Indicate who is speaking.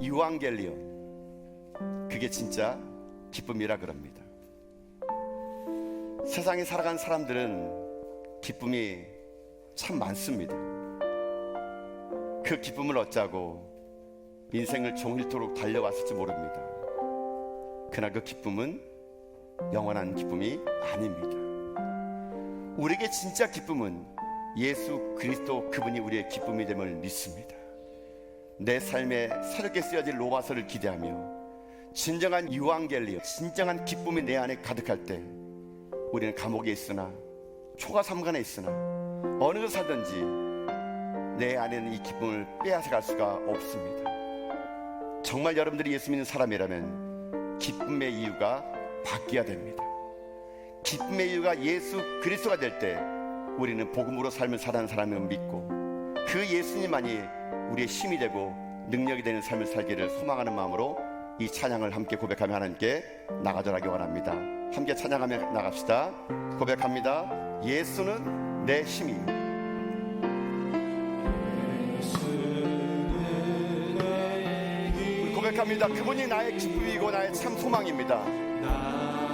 Speaker 1: 유앙겔리온 그게 진짜 기쁨이라 그럽니다. 세상에 살아간 사람들은 기쁨이 참 많습니다. 그 기쁨을 얻자고 인생을 종일토록 달려왔을지 모릅니다. 그러나 그 기쁨은 영원한 기쁨이 아닙니다. 우리에게 진짜 기쁨은 예수 그리스도 그분이 우리의 기쁨이 됨을 믿습니다. 내 삶에 새롭게 쓰여질 로마서를 기대하며 진정한 유앙겔리오, 진정한 기쁨이 내 안에 가득할 때 우리는 감옥에 있으나 초가 삼간에 있으나 어느 곳 살든지 내 안에는 이 기쁨을 빼앗아갈 수가 없습니다. 정말 여러분들이 예수 믿는 사람이라면 기쁨의 이유가 바뀌어야 됩니다. 기쁨의 이유가 예수 그리스도가 될 때 우리는 복음으로 삶을 살아가는 사람을 믿고 그 예수님만이 우리의 힘이 되고 능력이 되는 삶을 살기를 소망하는 마음으로 이 찬양을 함께 고백하며 하나님께 나가전하기 원합니다. 함께 찬양하며 나갑시다. 고백합니다. 예수는 내 힘이 고백합니다. 그분이 나의 기쁨이고 나의 참 소망입니다.